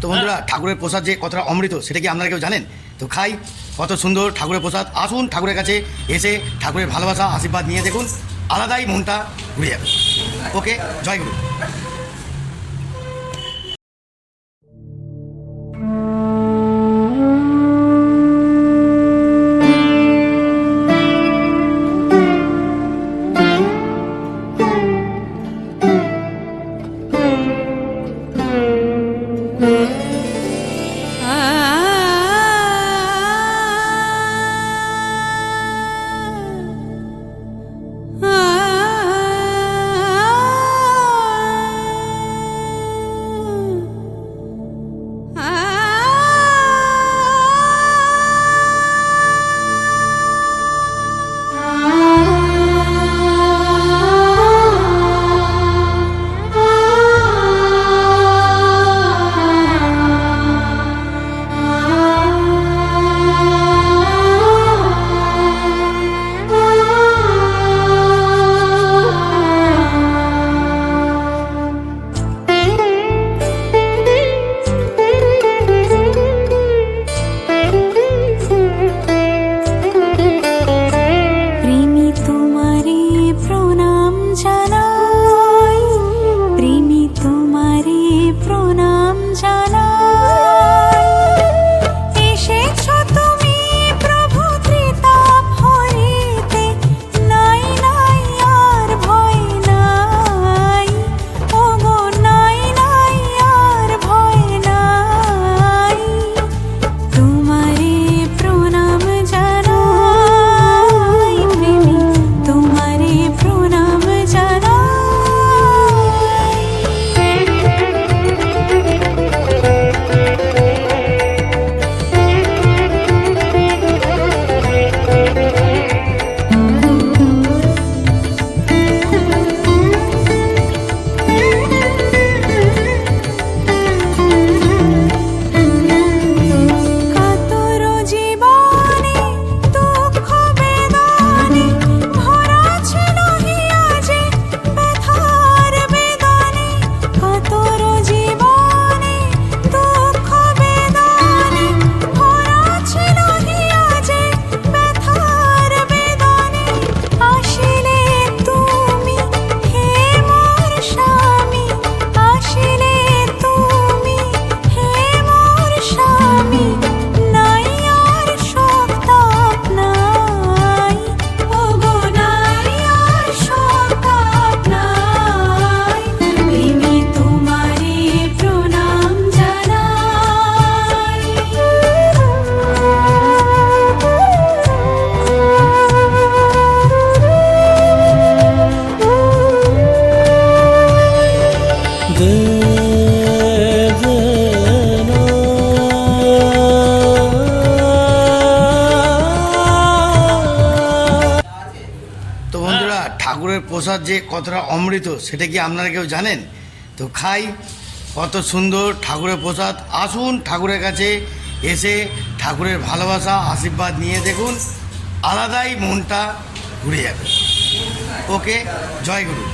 তো বন্ধুরা ঠাকুরের প্রসাদ যে কতটা অমৃত, সেটা কি আপনারা কেউ জানেন? তো খাই, কত সুন্দর ঠাকুরের প্রসাদ। আসুন ঠাকুরের কাছে এসে ঠাকুরের ভালোবাসা, আশীর্বাদ নিয়ে দেখুন। আলাদাই মনটা ঘুরে যাবে। ওকে, জয় গুরু। Mm-hmm. 家 ঠাকুরের প্রসাদ যে কতটা অমৃত, সেটা কি আপনারা কেউ জানেন? তো খাই, কত সুন্দর ঠাকুরের প্রসাদ। আসুন ঠাকুরের কাছে এসে ঠাকুরের ভালোবাসা, আশীর্বাদ নিয়ে দেখুন। আলাদাই মনটা ঘুরে যাবে। ওকে, জয় গুরু।